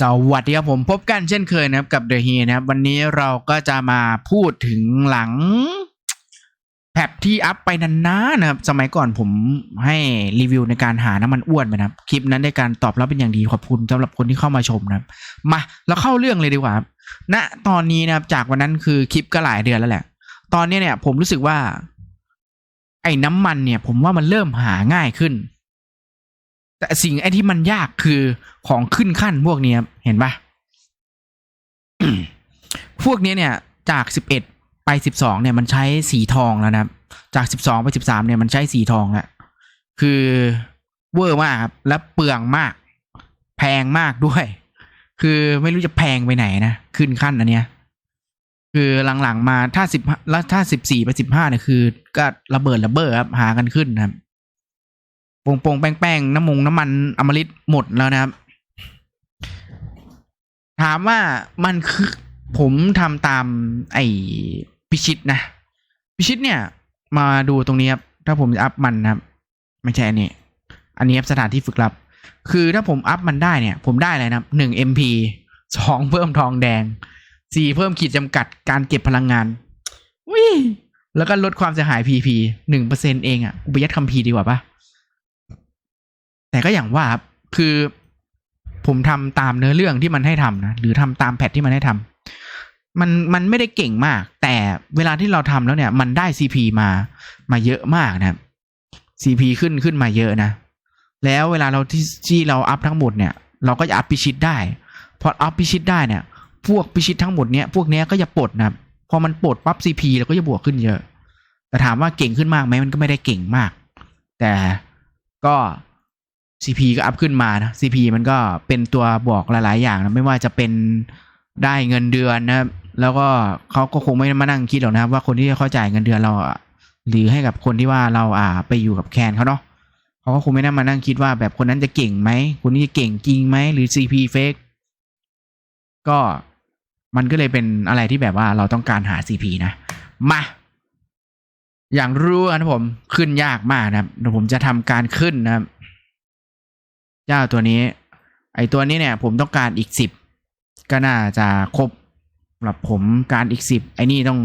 สวัสดีครับผมพบกันเช่นเคยนะครับกับ The h e นะครับ วันนี้เราก็จะมาพูดถึงหลังแพปที่อัพไปนานๆนะครับ สมัยก่อนผมให้รีวิวในการหาน้ำมันอ้วนไปนะครับ คลิปนั้นได้การตอบรับเป็นอย่างดีขอบคุณสำหรับคนที่เข้ามาชมนะครับ มาเราเข้าเรื่องเลยดีกว่าครับณตอนนี้นะครับ จากวันนั้นคือคลิปก็หลายเดือนแล้วแหละ ตอนนี้เนี่ย ผมรู้สึกว่า ไอ้น้ำมันเนี่ย ผมว่ามันเริ่มหาง่ายขึ้น แต่สิ่งไอ้ที่มันยากคือของขึ้นขั้นพวกเนี้ยครับเห็นปะพวกเนี้ยเนี่ย จากสิบเอ็ดไปสิบสองเนี่ยมันใช้สีทองแล้วนะครับจากสิบสองไปสิบสามเนี่ยมันใช้สีทองแล้วคือเวอร์มากครับและเปลืองมาก แพงมากด้วย คือไม่รู้จะแพงไปไหนนะขึ้นขั้นอันเนี้ยคือหลังๆมาถ้าสิบแล้วถ้าสิบสี่ไปสิบห้าเนี่ยคือ ก็ระเบิดระเบ้อครับหากันขึ้นนะครับโป่ งโป่งแป้งแป้งน้ำมงน้ำมันอมฤตหมดแล้วนะครับ ถามว่ามันคือผมทำตามไอ้พิชิตนะ พิชิตเนี่ย มาดูตรงนี้ครับ ถ้าผมจะอัพมันนะครับ ไม่ใช่อันนี้ อันนี้ครับสถานที่ฝึกลับ คือถ้าผมอัพมันได้เนี่ย ผมได้อะไรนะครับหนึ่ง MP สองเพิ่มทองแดงสี่เพิ่มขีดจำกัดการเก็บพลังงานวิแล้วก็ลดความเสียหาย PP หนึ่งเปอร์เซ็นเองอะ่ะกูไปยัดคัมภีดีกว่าปะ แต่ก็อย่างว่าคือผมทำตามเนื้อเรื่องที่มันให้ทำนะหรือทำตามแพทที่มันให้ทำมันมันไม่ได้เก่งมาก แต่เวลาที่เราทำแล้วเนี่ย มันได้ CP มามาเยอะมากนะครับ CP ขึ้นขึ้นมาเยอะนะ แล้วเวลาเราที่ที่เราอัพทั้งหมดเนี่ย เราก็จะอัพพิชิตได้ พออัพพิชิตได้เนี่ย พวกพิชิตทั้งหมดเนี่ยพวกเนี้ยก็จะปลดนะพอมันปลดปั๊บ CP เราก็จะบวกขึ้นเยอะ แต่ถามว่าเก่งขึ้นมากไหมมันก็ไม่ได้เก่งมาก แต่ก็ CP ก็อัพขึ้นมานะ CP มันก็เป็นตัวบอกหลาย ๆ อย่างนะไม่ว่าจะเป็นได้เงินเดือนนะครับแล้วก็เขาก็คงไม่มานั่งคิดหรอกนะครับ ว่าคนที่เขาจ่ายเงินเดือนเราหรือให้กับคนที่ว่าเราอ่าไปอยู่กับแคนเขาเนาะเขาก็คงไม่ได้มานั่งคิดว่าแบบคนนั้นจะเก่งไหมคนนี้จะเก่งจริงไหมหรือ CP fake ก็มันก็เลยเป็นอะไรที่แบบว่าเราต้องการหา CP นะมาอย่างรู้นะผมขึ้นยากมากนะครับเดี๋ยวผมจะทำการขึ้นนะครับ เจ้าตัวนี้ ไอตัวนี้เนี่ย ผมต้องการอีกสิบก็น่าจะครบสำหรับผมการอีกสิบไอนี่ต้อง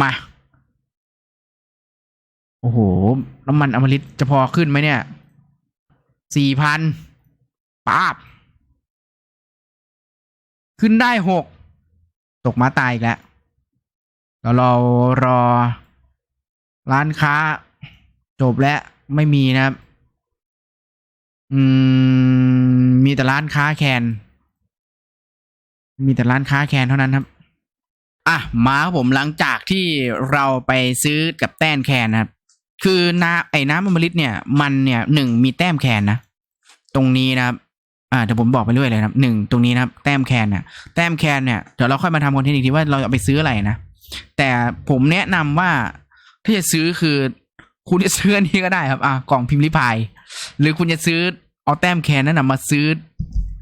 มาโอ้โห น้ำมันอมฤตจะพอขึ้นไหมเนี่ยสี่พันป้าบ ขึ้นได้หกตกมาตายอีกแล้วแล้วเรารอร้านค้าจบแล้วไม่มีนะครับ อืม มีแต่ร้านค้าแคน มีแต่ร้านค้าแคนเท่านั้นครับ อะ มาครับผมหลังจากที่เราไปซื้อกับแต้นแคนนะครับ คือน้ำไอ้น้ำอมฤตเนี่ย มันเนี่ยหนึ่งมีแต้มแคนนะ ตรงนี้นะครับ อ่าเดี๋ยวผมบอกไปเรื่อยเลยนะครับหนึ่งตรงนี้นะครับ แต้มแคนเนี่ยแต้มแคนเนี่ยเดี๋ยวเราค่อยมาทำคอนเทนต์อีกทีว่าเราจะไปซื้ออะไรนะ แต่ผมแนะนำว่าถ้าจะซื้อคือ คุณจะซื้ออันนี้ก็ได้ครับ อ่ากล่องพิมพ์ริพาย หรือคุณจะซื้อเอาแต้มแคนนั่นนะมาซื้อ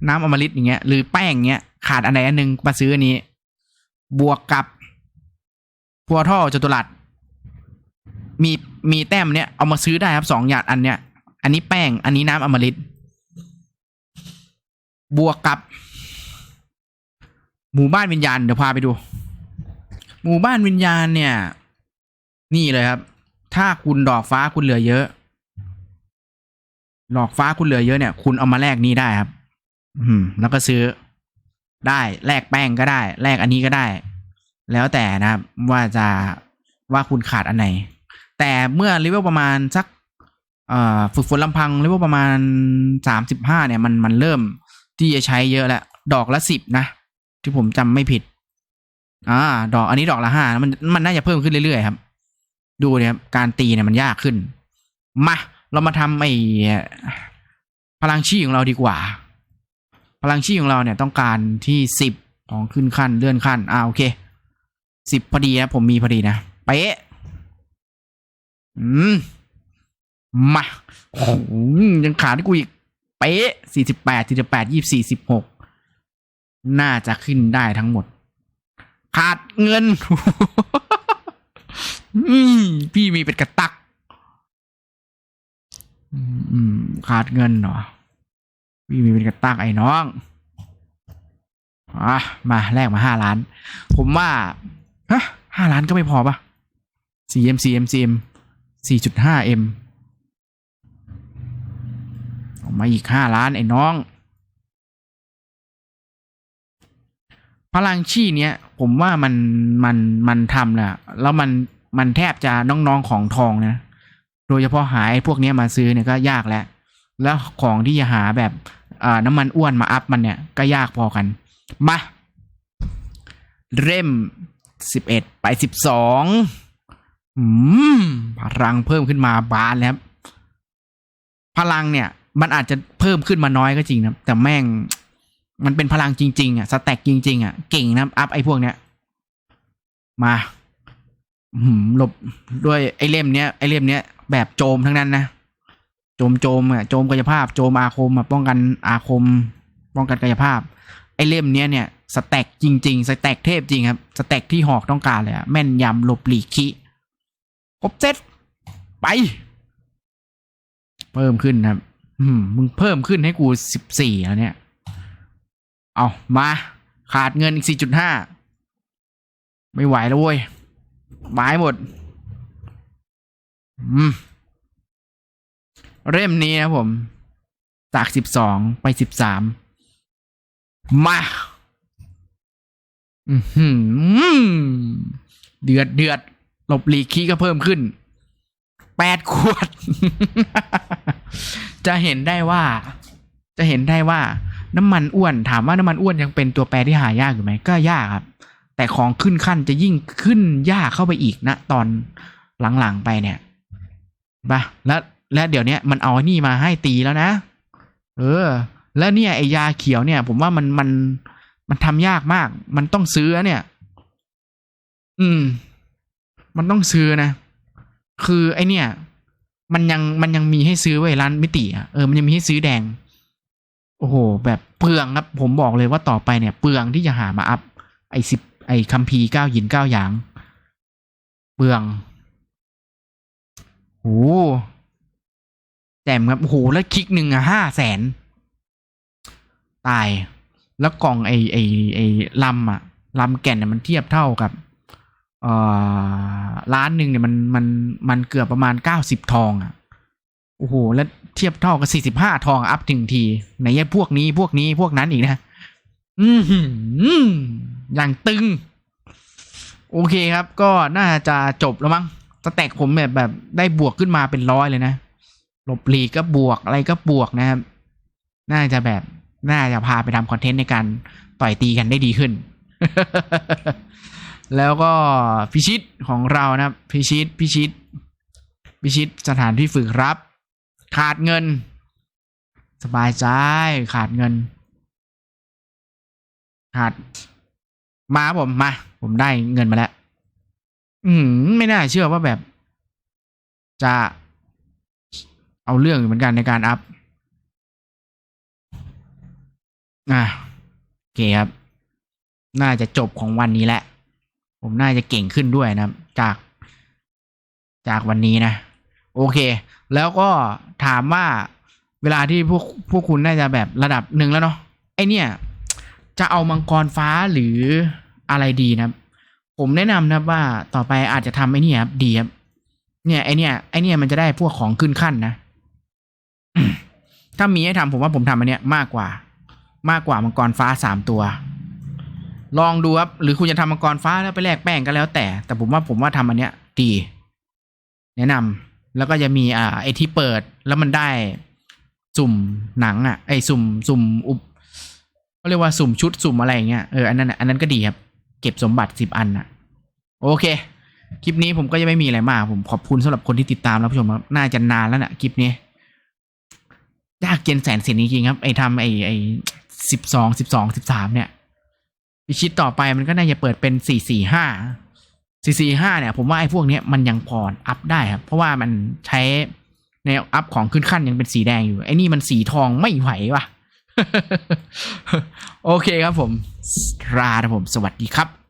น้ำอมฤตอย่างเงี้ย หรือแป้งเงี้ย ขาดอันใดอันหนึ่งมาซื้ออันนี้ บวกกับพัวท่อจตุรัสมีมีแต้มเนี้ยเอามาซื้อได้ครับสองอย่างอันเนี้ย อันนี้แป้ง อันนี้น้ำอมฤตบวกกับ หมู่บ้านวิญญาณเดี๋ยวพาไปดู หมู่บ้านวิญญาณเนี่ย นี่เลยครับ ถ้าคุณดอกฟ้าคุณเหลือเยอะ ดอกฟ้าคุณเหลือเยอะเนี่ย คุณเอามาแลกนี้ได้ครับ อืม แล้วก็ซื้อได้แลกแป้งก็ได้ แลกอันนี้ก็ได้ แล้วแต่นะครับ ว่าจะว่าคุณขาดอันไหน แต่เมื่อเลเวลประมาณสักฝึกฝนลำพังเลเวลประมาณสามสิบห้าเนี่ยมันมันเริ่มที่จะใช้เยอะแล้ว ดอกละสิบนะ ที่ผมจำไม่ผิด อ่า ดอกอันนี้ดอกละห้ามันมันน่าจะเพิ่มขึ้นเรื่อยๆครับ ดูเนี่ยการตีเนี่ยมันยากขึ้น มา เรามาทำไอ้พลังชีของเราดีกว่า พลังชีของเราเนี่ยต้องการที่สิบของขึ้นขั้นเลื่อนขั้นอ่าโอเคสิบพอดีนะผมมีพอดีนะเป๊ะอืมมาโอ้ยังขาดที่กูอีก เป๊ะสี่สิบแปดสี่สิบแปดยี่สี่สิบหกน่าจะขึ้นได้ทั้งหมด ขาดเงิน อืมพี่มีเป็นกระตัก อืมขาดเงินเหรอ พี่มีเป็นกระตักไอ้น้องอะมาแลกมาห้าล้าน ผมว่าฮะห้าล้านก็ไม่พอปะ CM CM CM สี่จุดห้า M ออกมาอีกห้าล้านไอ้น้อง พลังชี่เนี้ย ผมว่ามันมันมันทำแหละแล้วมัน มันแทบจะน้องๆของทองนะ โดยเฉพาะหาไอ้พวกนี้มาซื้อเนี่ยก็ยากแล้ว แล้วของที่จะหาแบบอ่าน้ำมันอ้วนมาอัพมันเนี่ยก็ยากพอกัน มาเริ่มสิบเอ็ดไปสิบสองพลังเพิ่มขึ้นมาบานแล้วครับพลังเนี่ย มันอาจจะเพิ่มขึ้นมาน้อยก็จริงนะแต่แม่งมันเป็นพลังจริง ๆ อะ สแต็กจริง ๆ อะ เก่งนะอัพไอ้พวกเนี้ย มา หลบด้วยไอ้เล่มเนี้ยไอ้เล่มเนี้ยแบบโจมทั้งนั้นนะโจมโจมอะโจมกายภาพ โจมอาคมอะป้องกันอาคม ป้องกันกายภาพ ไอ้เล่มเนี้ยเนี่ยสแต็กจริง ๆ สแต็กเทพจริงครับ สแต็กที่หอกต้องการเลยอะแม่นยำหลบหลีกคิครบเซตไป เพิ่มขึ้นครับ อืมมึงเพิ่มขึ้นให้กูสิบสี่แล้วเนี่ย เอามา ขาดเงินอีกสี่จุดห้าไม่ไหวแล้วเว้ย บายหมด อืม เล่มนี้นะผม จากสิบสองไปสิบสามมา อือหือเดือดเดือดหลบหลีกคีก็เพิ่มขึ้นแปดขวด จะเห็นได้ว่า จะเห็นได้ว่า น้ำมันอ้วน ถามว่าน้ำมันอ้วนยังเป็นตัวแปรที่หายากอยู่ไหมก็ยากครับ แต่ของขึ้นขั้นจะยิ่งขึ้นยากเข้าไปอีกนะตอนหลังๆไปเนี่ยปะแล้วและเดี๋ยวนี้มันเอาไอ้นี่มาให้ตีแล้วนะ เออ แล้วเนี่ยไอยาเขียวเนี่ย ผมว่ามันมันมันทำยากมาก มันต้องซื้อเนี่ย อืม มันต้องซื้อนะ คือไอเนี่ย มันยังมันยังมีให้ซื้อไว้ร้านมิติอะเออมันยังมีให้ซื้อแดง โอ้โห แบบเปลืองครับ ผมบอกเลยว่าต่อไปเนี่ย เปลืองที่จะหามาอัพไอสิบ ไอ้คัมพีร์เก้าหยินเก้าหยางเปลืองโอ้แจ่มครับโอ้โหแล้วคลิกหนึ่งอะห้าแสนตาย แล้วกล่องไอ้ไอ้ไอ้ลำอะลำแก่นเนี่ยมันเทียบเท่ากับเอ่อล้านหนึ่งเนี่ยมันมันมันเกือบประมาณเก้าสิบทองอะโอ้โหแล้วเทียบเท่ากับสี่สิบห้าทองอัพถึงทีไหนไอ้พวกนี้พวกนี้พวกนั้นอีกนะ อืม อย่างตึง โอเคครับ ก็น่าจะจบแล้วมั้งสแต็กผมแบบแบบได้บวกขึ้นมาเป็นร้อยเลยนะหลบหลีกก็บวกอะไรก็บวกนะครับ น่าจะแบบน่าจะพาไปทำคอนเทนต์ในการต่อยตีกันได้ดีขึ้น แล้วก็พิชิตของเรานะครับพิชิตพิชิต พิชิตสถานที่ฝึกรับ ขาดเงิน สบายใจขาดเงิน ขาด มาผมมา ผมได้เงินมาแล้ว อืมไม่น่าเชื่อว่าแบบ จะเอาเรื่องอยู่เหมือนกันในการอัพ อะโอเคครับ น่าจะจบของวันนี้แหละ ผมน่าจะเก่งขึ้นด้วยนะจาก จากวันนี้นะ โอเค แล้วก็ถามว่าเวลาที่พวกพวกคุณน่าจะแบบระดับหนึ่งแล้วเนาะไอเนี่ย จะเอามังกรฟ้าหรือ อะไรดีนะครับ ผมแนะนำนะครับว่าต่อไปอาจจะทำไอ้นี่ครับดีครับเนี่ยไอเนี่ยไอเนี่ยมันจะได้พวกของขึ้นขั้นนะถ้ามีให้ทำผมว่าผมทำอันเนี้ยมากกว่า มากกว่ามังกรฟ้าสามตัว ลองดูครับหรือคุณจะทำมังกรฟ้าแล้วไปแลกแป้งก็แล้วแต่ แต่ผมว่าผมว่าทำอันเนี้ยดี แนะนำแล้วก็จะมีอ่าไอที่เปิดแล้วมันได้สุ่มหนังอะไอสุ่มสุ่มอุปเขาเรียกว่าสุ่มชุดสุ่มอะไรอย่างเงี้ยเอออันนั้นอันนั้นก็ดีครับ เก็บสมบัติสิบอันอะโอเค คลิปนี้ผมก็ยังไม่มีอะไรมาก ผมขอบคุณสำหรับคนที่ติดตามรับชมครับน่าจะนานแล้วนะคลิปนี้ยากเย็นแสนเสียจริงๆครับไอ้ทำไอ้ไอ้สิบสองสิบสองสิบสามเนี่ยพิชิตต่อไปมันก็น่าจะเปิดเป็นสี่สี่ห้าสี่สี่ห้าเนี่ย ผมว่าไอ้พวกเนี้ยมันยังพออัพได้ครับ เพราะว่ามันใช้ในอัพของขึ้นขั้นยังเป็นสีแดงอยู่ไอ้นี่มันสีทองไม่ไหวว่ะ โอเคครับผมราครับผม สวัสดีครับ